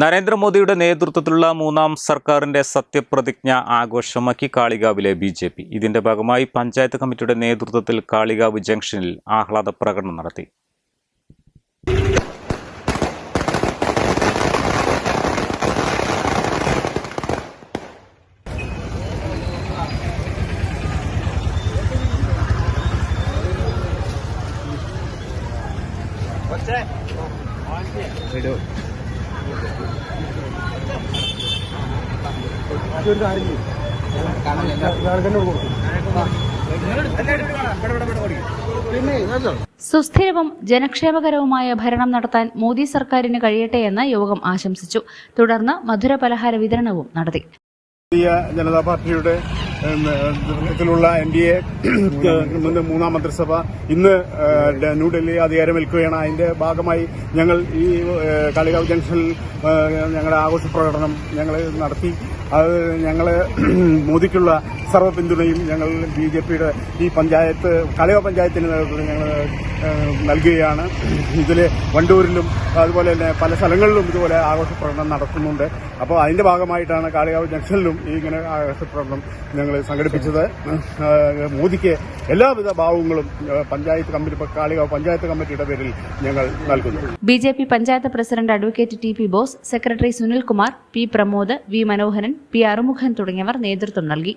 നരേന്ദ്രമോദിയുടെ നേതൃത്വത്തിലുള്ള മൂന്നാം സർക്കാരിന്റെ സത്യപ്രതിജ്ഞ ആഘോഷമാക്കി കാളികാവിലെ ബി ജെ പി. ഇതിന്റെ ഭാഗമായി പഞ്ചായത്ത് കമ്മിറ്റിയുടെ നേതൃത്വത്തിൽ കാളികാവ് ജംഗ്ഷനിൽ ആഹ്ലാദ പ്രകടനം നടത്തി. സുസ്ഥിരവും ജനക്ഷേമകരവുമായ ഭരണം നടത്താൻ മോദി സർക്കാരിന് കഴിയട്ടെ എന്ന് യോഗം ആശംസിച്ചു. തുടർന്ന് മധുര പലഹാര വിതരണവും നടത്തി. ജനതാ പാർട്ടിയുടെ നേതൃത്വത്തിലുള്ള എൻ ഡി എ മൂന്നാം മന്ത്രിസഭ. ഇന്ന് ന്യൂഡൽഹി അധികാരമേൽക്കുകയാണ്. അതിന്റെ ഭാഗമായി ഞങ്ങൾ ഈ കളികാവ് ജംഗ്ഷനിൽ ഞങ്ങളുടെ ആഘോഷ പ്രകടനം ഞങ്ങൾ നടത്തി. അത് ഞങ്ങൾ മോദിക്കുള്ള സർവ പിന്തുണയും ഞങ്ങൾ ബി ജെ പിയുടെ ഈ പഞ്ചായത്ത് കലയോ പഞ്ചായത്തിന്റെ നേതൃത്വത്തിൽ ഞങ്ങൾ നൽകുകയാണ്. ഇതിൽ വണ്ടൂരിലും അതുപോലെ തന്നെ പല സ്ഥലങ്ങളിലും ഇതുപോലെ ആഘോഷ പ്രകടനം നടത്തുന്നുണ്ട് അപ്പോൾ അതിന്റെ ഭാഗമായിട്ടാണ് കാളികാവ് ജംഗ്ഷനിലും ഈ ഇങ്ങനെ ആഘോഷ പ്രകടനം ഞങ്ങൾ സംഘടിപ്പിച്ചത്. മോദിക്ക് എല്ലാവിധ ഭാവങ്ങളും പഞ്ചായത്ത് കമ്മിറ്റി കാളികാവ് പഞ്ചായത്ത് കമ്മിറ്റിയുടെ പേരിൽ ഞങ്ങൾ നൽകുന്നു. B J P panchayat president advocate T P Bose secretary Sunilkumar P Pramod V Manoharan P Arumughan തുടങ്ങിയവർ നേതൃത്വം നൽകി.